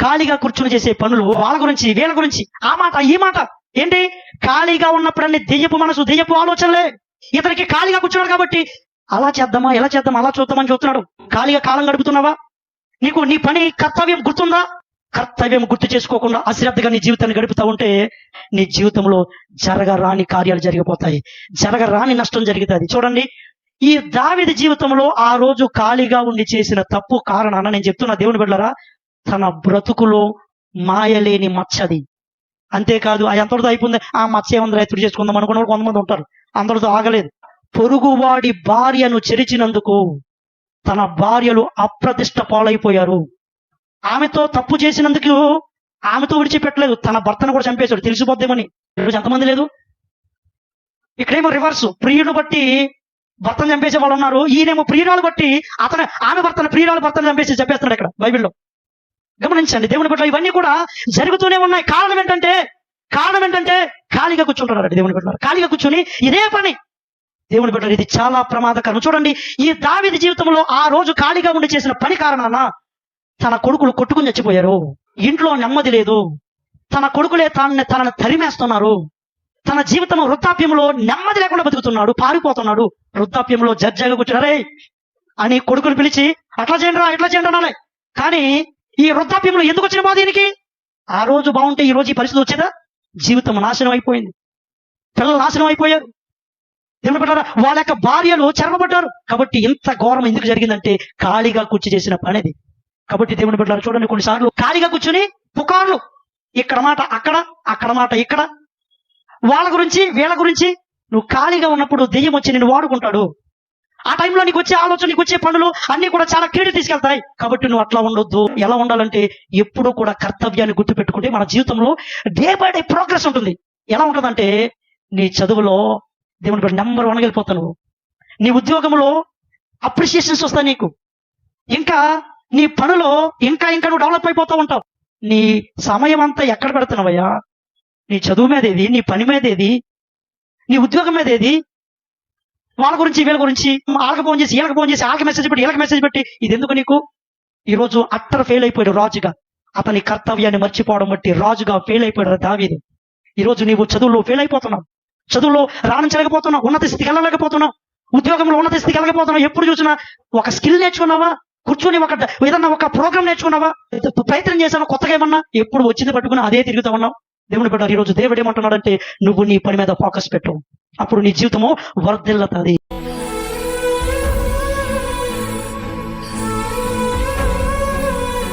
ఖాళీగా కూర్చుని చేసే పనులు వాళ్ళ గురించి వీళ్ళ గురించి ఆ మాట ఈ మాట. ఏంటి? ఖాళీగా ఉన్నప్పుడన్నీ దెయ్యపు మనసు దెయ్యపు ఆలోచనలే. ఇతనికి ఖాళీగా కూర్చున్నాడు కాబట్టి అలా చేద్దామా ఎలా చేద్దామా అలా చూద్దామని చూస్తున్నాడు. ఖాళీగా కాలం గడుపుతున్నావా? నీకు నీ పని కర్తవ్యం గుర్తుందా? కర్తవ్యం గుర్తు చేసుకోకుండా అశ్రద్ధగా నీ జీవితాన్ని గడుపుతా ఉంటే నీ జీవితంలో జరగరాని కార్యాలు జరిగిపోతాయి. జరగరాని నష్టం జరుగుతుంది. చూడండి ఈ దావిది జీవితంలో ఆ రోజు ఖాళీగా ఉండి చేసిన తప్పు కారణాన నేను చెప్తున్నా దేవుని బిడ్డరా తన బ్రతుకులో మాయలేని మచ్చది అంతేకాదు అది ఎంతటితో అయిపోయింది. ఆ మచ్చ ఏముంది రైతులు చేసుకుందాం అనుకున్న వాళ్ళు కొంతమంది ఉంటారు. అందరితో ఆగలేదు. పొరుగువాడి భార్యను చెరిచినందుకు తన భార్యలు అప్రతిష్ట పాలైపోయారు. ఆమెతో తప్పు చేసినందుకు ఆమెతో విడిచిపెట్టలేదు. తన భర్తను కూడా చంపేశాడు. తెలిసిపోద్దేమని. ఈరోజు ఎంతమంది లేదు? ఇక్కడేమో రివర్స్. ప్రియుడు బట్టి భర్తను చంపేసే వాళ్ళు ఉన్నారు. ఈయనేమో ప్రియురాలు బట్టి అతను ఆమె భర్తను ప్రియురాలు భర్తను చంపేసి చంపేస్తున్నాడు ఇక్కడ బైబిల్లో. గమనించండి దేవుని పట్ల ఇవన్నీ కూడా జరుగుతూనే ఉన్నాయి. కారణం ఏంటంటే కారణం ఏంటంటే ఖాళీగా కూర్చుంటున్నాడు దేవుని పట్ల ఖాళీగా కూర్చొని ఇదే పని. దేవుని బిడ్డ ఇది చాలా ప్రమాదకరం. చూడండి ఈ దావిది జీవితంలో ఆ రోజు ఖాళీగా ఉండి చేసిన పని కారణాన తన కొడుకులు కొట్టుకుని చచ్చిపోయారు. ఇంట్లో నెమ్మది లేదు. తన కొడుకులే తనని తనని తరిమేస్తున్నారు. తన జీవితం వృద్ధాప్యంలో నెమ్మది లేకుండా బతుకుతున్నాడు పారిపోతున్నాడు. వృద్ధాప్యంలో జడ్జాగా కూర్చున్నారే అని కొడుకుని పిలిచి అట్లా చేయండి రా ఇట్లా చేయండి అనాలి కానీ ఈ వృద్ధాప్యంలో ఎందుకు వచ్చిన బాధ దీనికి ఆ రోజు బాగుంటే ఈ రోజు ఈ పరిస్థితి వచ్చేదా? జీవితం నాశనం అయిపోయింది. పిల్లలు నాశనం అయిపోయారు. దేవుని బిడ్డలారా, వాళ్ళ యొక్క భార్యలు చర్మపడ్డారు. కాబట్టి ఇంత ఘోరం ఎందుకు జరిగిందంటే ఖాళీగా కూర్చి చేసిన పనిది. కాబట్టి దేవుని పెట్టారు చూడండి కొన్నిసార్లు ఖాళీగా కూర్చుని పుకార్లు. ఇక్కడ మాట అక్కడ అక్కడ మాట ఇక్కడ. వాళ్ళ గురించి వీళ్ళ గురించి. నువ్వు ఖాళీగా ఉన్నప్పుడు దెయ్యం వచ్చి నిన్ను వాడుకుంటాడు. ఆ టైంలో నీకు వచ్చే ఆలోచన నీకు వచ్చే పనులు అన్ని కూడా చాలా కీడు తీసుకెళ్తాయి. కాబట్టి నువ్వు అట్లా ఉండొద్దు. ఎలా ఉండాలంటే ఎప్పుడూ కూడా కర్తవ్యాన్ని గుర్తుపెట్టుకుంటే మన జీవితంలో డే బై డే ప్రోగ్రెస్ ఉంటుంది. ఎలా ఉంటుందంటే నీ చదువులో దేవుని నెంబర్ వన్ వెళ్ళిపోతావు నువ్వు. నీ ఉద్యోగంలో అప్రిషియేషన్స్ వస్తాయి నీకు. ఇంకా నీ పనిలో ఇంకా ఇంకా నువ్వు డెవలప్ అయిపోతూ ఉంటావు. నీ సమయం అంతా ఎక్కడ పెడుతున్నావయ్యా? నీ చదువు మీద ఏది? నీ పని మీద ఏది? నీ ఉద్యోగం మీద ఏది? వాళ్ళ గురించి వీళ్ళ గురించి వాళ్ళకి ఫోన్ చేసి వీళ్ళకి ఫోన్ చేసి వాళ్ళకి మెసేజ్ పెట్టి వీళ్ళకి మెసేజ్ పెట్టి ఇది ఎందుకు నీకు? ఈ రోజు అట్టర్ ఫెయిల్ అయిపోయాడు రాజుగా. అతని కర్తవ్యాన్ని మర్చిపోవడం బట్టి రాజుగా ఫెయిల్ అయిపోయాడు దావీదు. ఈ రోజు నీవు చదువులో ఫెయిల్ అయిపోతున్నావు. చదువులో రాణించలేకపోతున్నావు. ఉన్నత స్థితికి వెళ్ళలేకపోతున్నావు. ఉద్యోగంలో ఉన్నత స్థితికి వెళ్ళకపోతున్నావు. ఎప్పుడు చూసినా ఒక స్కిల్ నేర్చుకున్నావా? కూర్చొని ఒక ఏదన్నా ఒక ప్రోగ్రామ్ నేర్చుకున్నావా? ప్రయత్నం చేసావా కొత్తగా ఏమన్నా? ఎప్పుడు వచ్చింది పట్టుకుని అదే తిరుగుతా ఉన్నావు? దేవుని పెట్టారు ఈ రోజు దేవుడు ఏమంటున్నాడంటే నువ్వు నీ పని మీద ఫోకస్ పెట్టు. అప్పుడు నీ జీవితము వర్ధిల్లుతుంది.